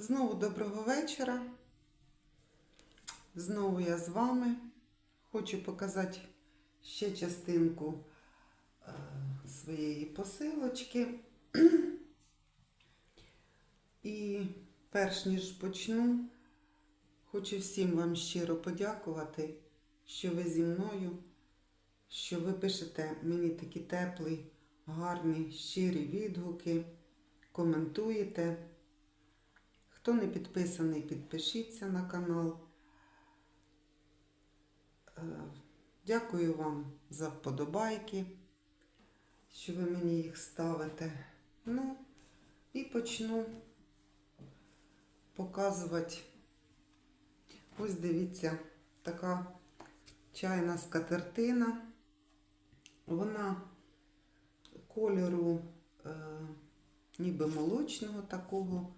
Знову доброго вечора. Знову я з вами. Хочу показати ще частинку е, своєї посилочки. І перш ніж почну, хочу всім вам щиро подякувати, що ви зі мною, що ви пишете мені такі теплі, гарні, щирі відгуки, коментуєте. Хто не підписаний, підпишіться на канал. Е, Дякую вам за вподобайки, що ви мені їх ставите. Ну, і почну показувати. Ось дивіться, така чайна скатертина. Вона кольору е, ніби молочного такого.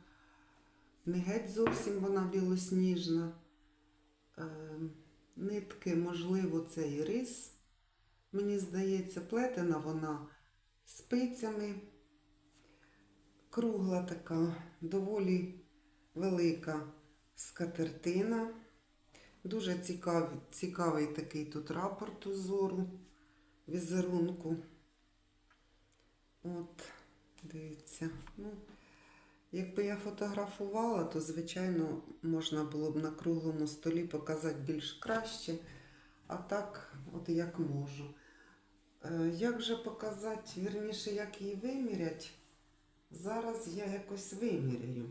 Не геть зовсім вона білосніжна. Е, нитки, можливо, це і рис. Мені здається, плетена вона спицями. Кругла така, доволі велика скатертина. Дуже цікавий, цікавий такий тут рапорт узору, візерунку. От, дивіться. Ну, Якби я фотографувала, то, звичайно, можна було б на круглому столі показати більш краще, а так, от як можу. Е, Як же показати, вірніше, як її вимірять, зараз я якось виміряю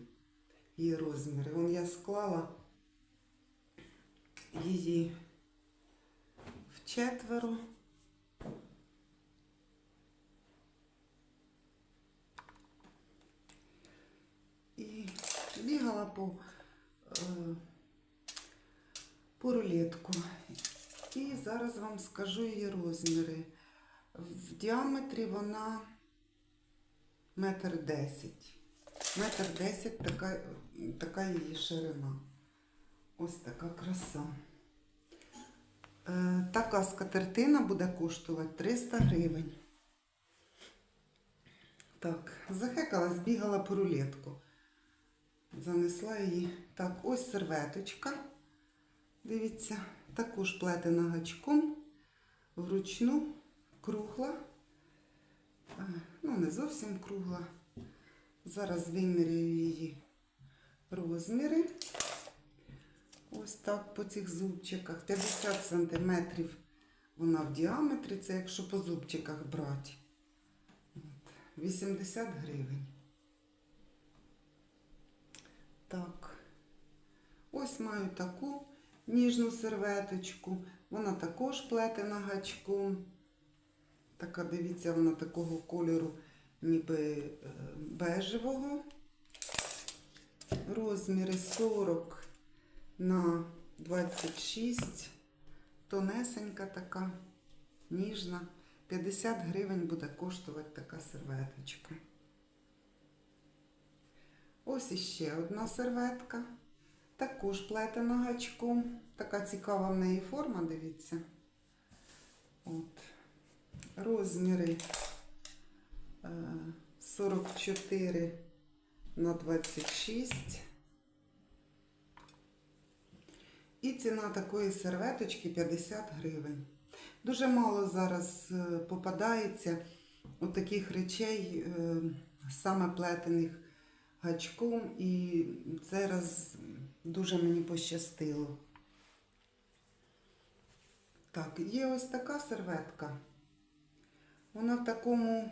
її розміри. Вон я склала її в четверо. І бігала по, е, по рулетку. І зараз вам скажу її розміри. В діаметрі вона метр десять. Метр десять така, така її ширина. Ось така краса. Е, така скатертина буде коштувати 300 гривень. Так, захекалась, бігала по рулетку. Занесла її. Так, ось серветочка. Дивіться, також плетена гачком, вручну, кругла. Ну, не зовсім кругла. Зараз виміряю її розміри. Ось так по цих зубчиках. 50 см вона в діаметрі, це якщо по зубчиках брати. 80 гривень. Так. Ось маю таку ніжну серветочку. Вона також плетена гачком. Така, дивіться, вона такого кольору, ніби е, бежевого. Розміри 40 на 26. Тонесенька така, ніжна. 50 гривень буде коштувати така серветочка. Ось іще одна серветка. Також плетена гачком. Така цікава в неї форма, дивіться. От. Розміри е, 44 на 26. І ціна такої серветочки 50 гривень. Дуже мало зараз е, попадається от таких речей, е, саме плетених гачком, і цей раз дуже мені пощастило. Так, є ось така серветка. Вона в такому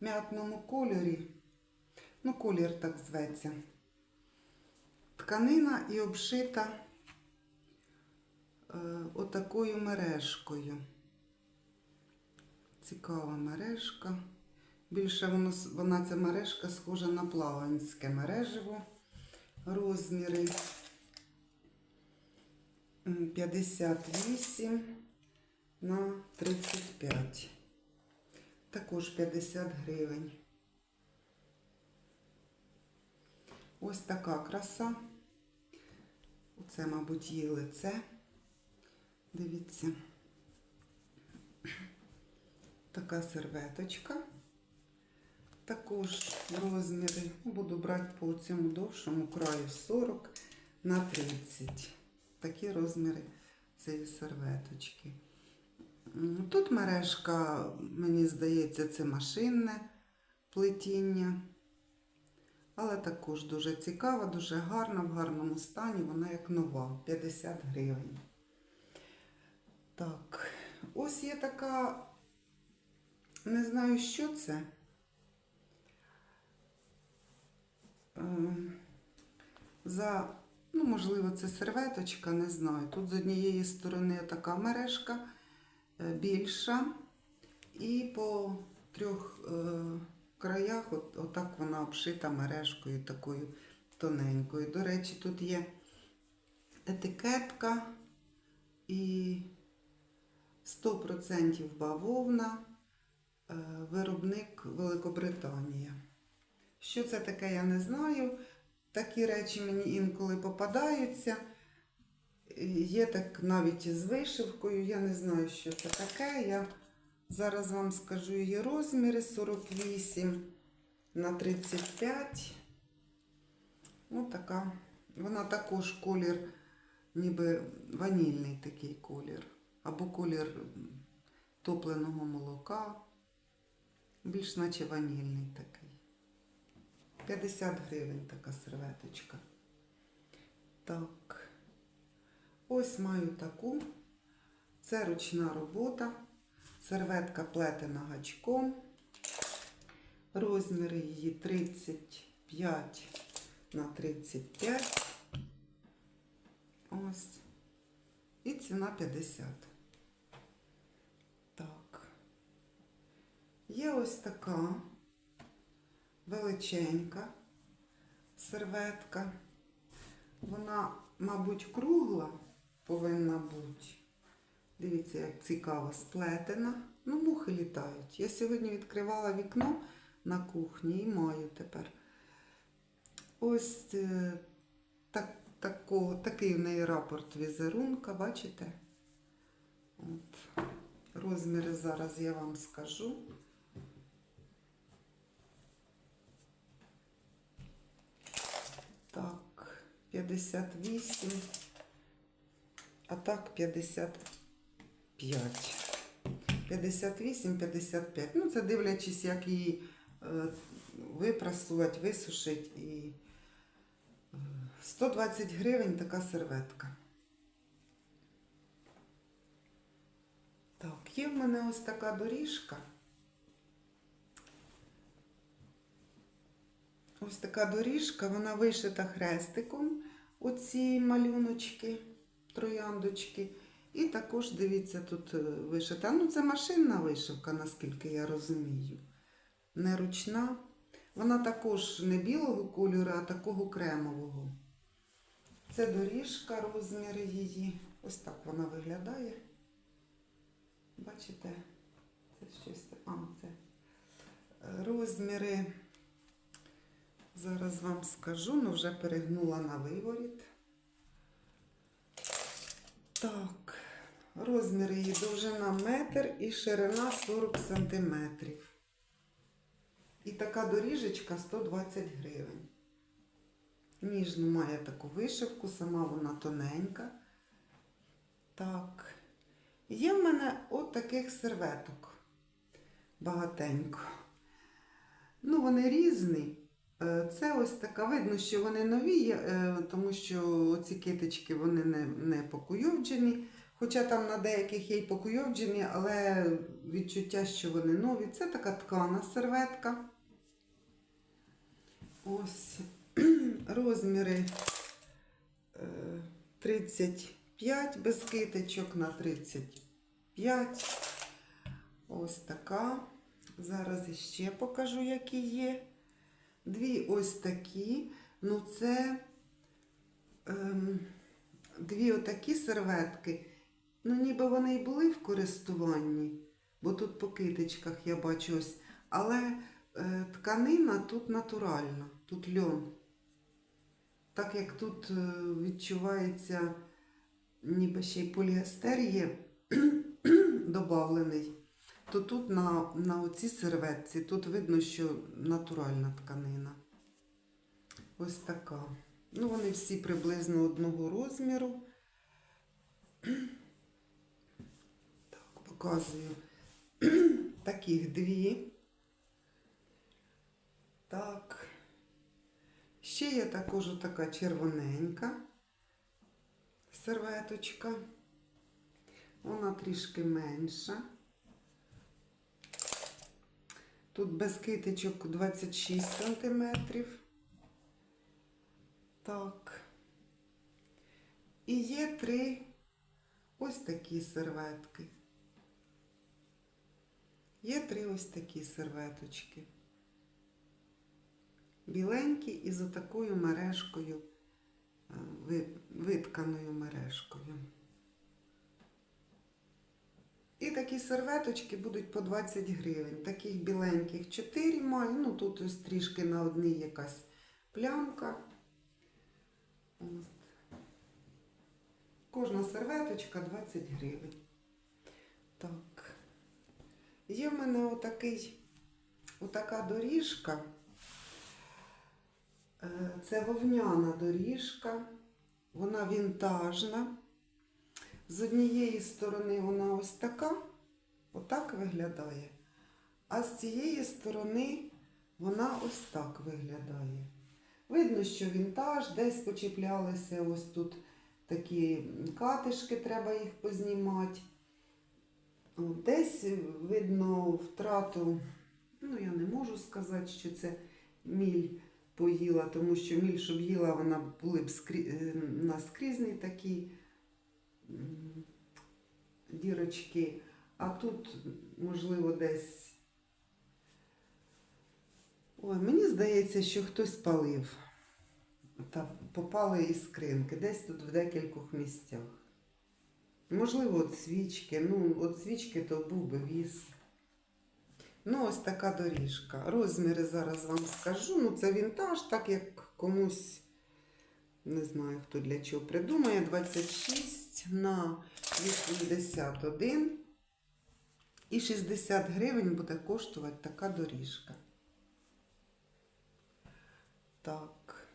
м'ятному кольорі. Ну, колір так зветься. Тканина і обшита е, отакою мережкою. Цікава мережка. Більше воно, вона ця мережка схожа на плаванське мереживо. Розміри м, 58 на 35. Також 50 гривень. Ось така краса. Оце, мабуть, її лице. Дивіться. Така серветочка. Також розміри. Буду брати по цьому довшому краю 40 на 30. Такі розміри цієї серветочки. Тут мережка, мені здається, це машинне плетіння. Але також дуже цікава, дуже гарна, в гарному стані. Вона як нова, 50 гривень. Так, ось є така, не знаю, що це. Ем, За, ну, можливо, це серветочка, не знаю. Тут з однієї сторони така мережка е, більша, і по трьох е, краях от, отак вона обшита мережкою такою тоненькою. До речі, тут є етикетка і 100% бавовна, е, виробник Великобританія. Що це таке, я не знаю. Такі речі мені інколи попадаються. Є так навіть із вишивкою. Я не знаю, що це таке. Я зараз вам скажу її розміри 48 на 35. Ось така. Вона також колір, ніби ванільний такий колір. Або колір топленого молока. Більш наче ванільний такий. 50 гривень така серветочка. Так. Ось маю таку. Це ручна робота. Серветка плетена гачком. Розміри її 35 на 35. Ось. І ціна 50. Так. Є ось така величенька серветка. Вона, мабуть, кругла повинна бути. Дивіться, як цікаво сплетена. Ну, мухи літають. Я сьогодні відкривала вікно на кухні і маю тепер. Ось е, так, тако, такий в неї рапорт візерунка, бачите? От. Розміри зараз я вам скажу. Так, 58, а так 55. 58, 55. Ну, це дивлячись, як її е, випрасувати, висушити. І е, 120 гривень така серветка. Так, є в мене ось така доріжка. Ось така доріжка, вона вишита хрестиком, оці малюночки, трояндочки. І також, дивіться, тут е, вишита. Ну, це машинна вишивка, наскільки я розумію. Не ручна. Вона також не білого кольору, а такого кремового. Це доріжка, розміри її. Ось так вона виглядає. Бачите? Це щось. А, це е, розміри. Зараз вам скажу, ну вже перегнула на виворіт. Так, розмір її довжина метр і ширина 40 сантиметрів. І така доріжечка 120 гривень. Ніжну має таку вишивку, сама вона тоненька. Так. Є в мене от таких серветок. Багатенько. Ну, вони різні. Е, Це ось така, видно, що вони нові, е, тому що ці китички вони не, не покуйовджені. Хоча там на деяких є й покуйовджені, але відчуття, що вони нові. Це така ткана серветка. Ось розміри е, 35 без китичок на 35. Ось така. Зараз іще покажу, які є. Дві ось такі. Ну, це ем, дві отакі серветки. Ну, ніби вони і були в користуванні, бо тут по китичках я бачу ось. Але е, тканина тут натуральна, тут льон. Так як тут е, відчувається, ніби ще й поліестер є добавлений. То тут на, на оцій серветці, тут видно, що натуральна тканина. Ось така. Ну, вони всі приблизно одного розміру. Так, показую. Таких дві. Так. Ще є також така червоненька серветочка. Вона трішки менша. Тут без китичок 26 сантиметрів. Так. І є три ось такі серветки. Є три ось такі серветочки. Біленькі і з отакою мережкою, е, витканою мережкою. І такі серветочки будуть по 20 гривень. Таких біленьких 4 маю. Ну тут ось трішки на одній якась плямка. От. Кожна серветочка 20 гривень. Так. Є в мене отакий, отака доріжка. Е, Це вовняна доріжка. Вона вінтажна. З однієї сторони вона ось така, отак виглядає. А з цієї сторони вона ось так виглядає. Видно, що вінтаж, десь почіплялися ось тут такі катишки, треба їх познімати. Десь видно втрату, ну я не можу сказати, що це міль поїла, тому що міль, щоб їла, вона були б скрі... е, наскрізні такі дірочки. А тут, можливо, десь. Ой, мені здається, що хтось палив. Та попали іскринки, десь тут в декількох місцях. Можливо, от свічки. Ну, от свічки то був би віз. Ну, ось така доріжка. Розміри зараз вам скажу. Ну, це вінтаж, так як комусь, не знаю, хто для чого придумає, 26 на 81. І 60 гривень буде коштувати така доріжка. Так.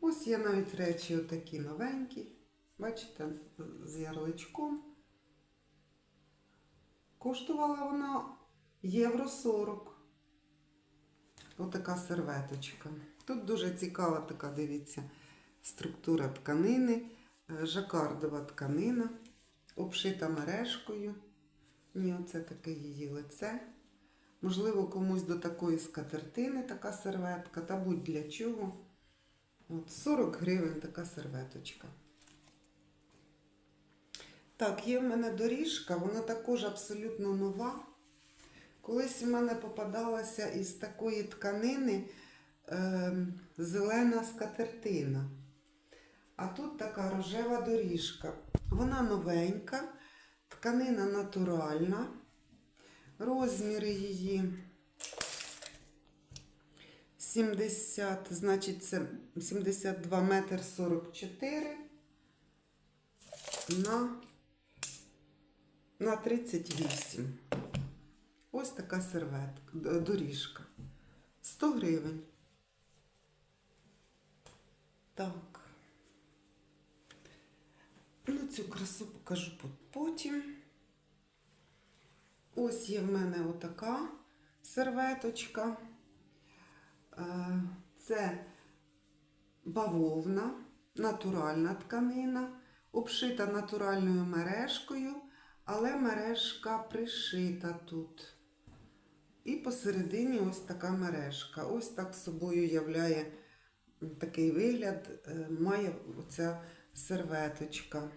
Ось є навіть речі отакі новенькі. Бачите, з ярличком. Коштувала вона євро 40. Отака серветочка. Тут дуже цікава така, дивіться, структура тканини, Е, жакардова тканина, обшита мережкою. Ні, оце таке її лице. Можливо, комусь до такої скатертини така серветка, та будь для чого. От 40 гривень така серветочка. Так, є в мене доріжка, вона також абсолютно нова. Колись в мене попадалася із такої тканини е, зелена скатертина. А тут така рожева доріжка. Вона новенька, тканина натуральна. Розміри її 70, значить, це 72 метр 44 на, на 38. Ось така серветка, доріжка. 100 гривень. Так. Ну, цю красу покажу потім. Ось є в мене отака серветочка. Е, Це бавовна, натуральна тканина, обшита натуральною мережкою, але мережка пришита тут. І посередині ось така мережка. Ось так собою являє такий вигляд, е, має оця серветочка.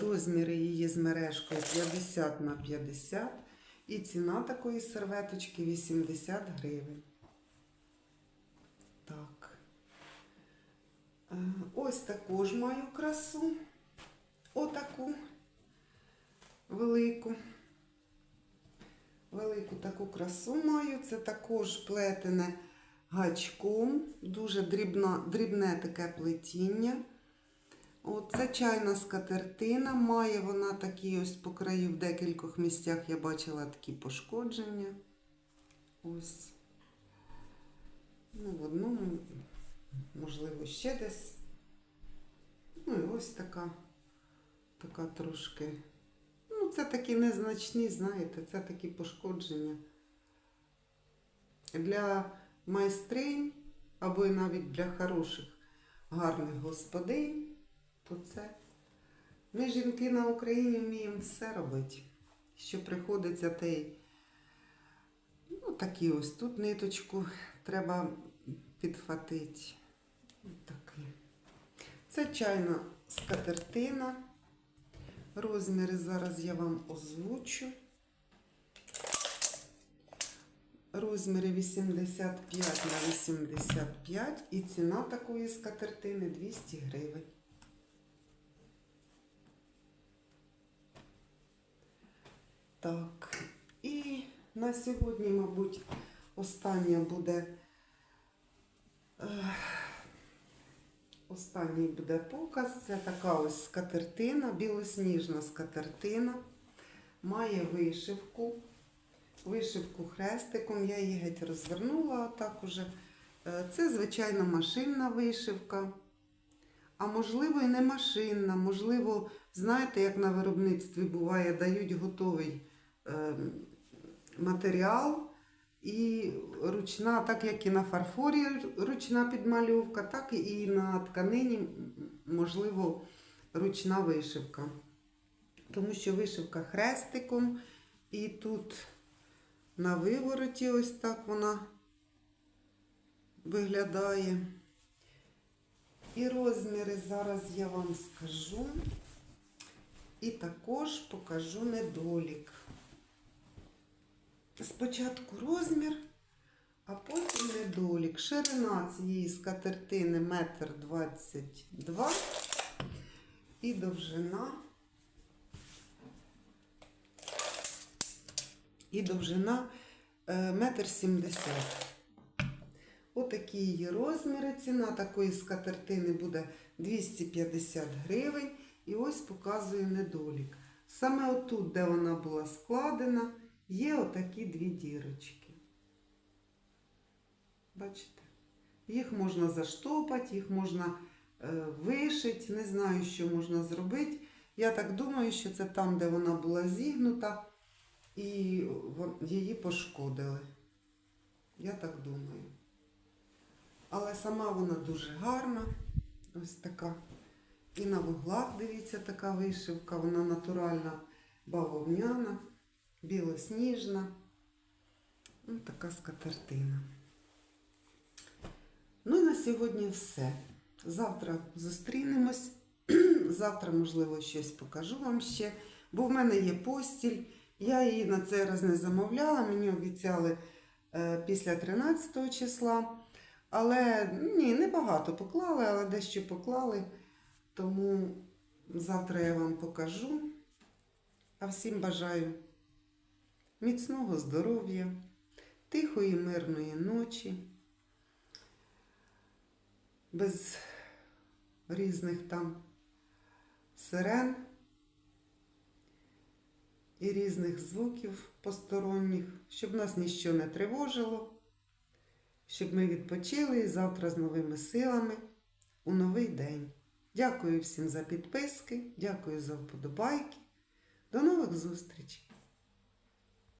Розміри її з мережкою 50 на 50 і ціна такої серветочки 80 гривень. Так. Е, Ось також маю красу. Отаку велику. Велику таку красу маю. Це також плетене гачком. Дуже дрібна, дрібне таке плетіння. Оце чайна скатертина. Має вона такі ось по краю в декількох місцях я бачила такі пошкодження. Ось. Ну, в одному, можливо, ще десь. Ну і ось така, така трошки. Ну, це такі незначні, знаєте, це такі пошкодження. Для майстринь або і навіть для хороших, гарних господинь, то це. Ми, жінки на Україні, вміємо все робити. Що приходиться, те ну, такі ось тут ниточку треба підхватити. Такі. Це чайна скатертина. Розміри зараз я вам озвучу. Розміри 85 на 85 і ціна такої скатертини 200 гривень. Так, і на сьогодні, мабуть, остання буде. е, Останній буде показ. Це така ось скатертина, білосніжна скатертина. Має вишивку. Вишивку хрестиком. Я її геть розвернула отак уже. Е, Це звичайна машинна вишивка. А можливо, і не машинна. Можливо, знаєте, як на виробництві буває, дають готовий е, матеріал. І ручна, так як і на фарфорі ручна підмальовка, так і на тканині, можливо, ручна вишивка. Тому що вишивка хрестиком, і тут на вивороті ось так вона виглядає. І розміри зараз я вам скажу. І також покажу недолік. Спочатку розмір, а потім недолік. Ширина цієї скатертини метр двадцять два і довжина. І довжина е, метр сімдесят. Отакі її розміри. Ціна такої скатертини буде 250 гривень. І ось показую недолік. Саме отут, де вона була складена, є отакі дві дірочки. Бачите? Їх можна заштопати, їх можна е, вишити, не знаю, що можна зробити. Я так думаю, що це там, де вона була зігнута, і її пошкодили. Я так думаю. Але сама вона дуже гарна. Ось така. І на вуглах, дивіться, така вишивка. Вона натуральна бавовняна, білосніжна. Ось така скатертина. Ну і на сьогодні все. Завтра зустрінемось. Завтра, можливо, щось покажу вам ще. Бо в мене є постіль. Я її на цей раз не замовляла. Мені обіцяли е, після 13 числа. Але ні, не багато поклали, але дещо поклали. Тому завтра я вам покажу. А всім бажаю міцного здоров'я, тихої, мирної ночі, без різних там сирен і різних звуків посторонніх, щоб нас ніщо не тривожило, щоб ми відпочили і завтра з новими силами у новий день. Дякую всім за підписки, дякую за вподобайки. До нових зустрічей!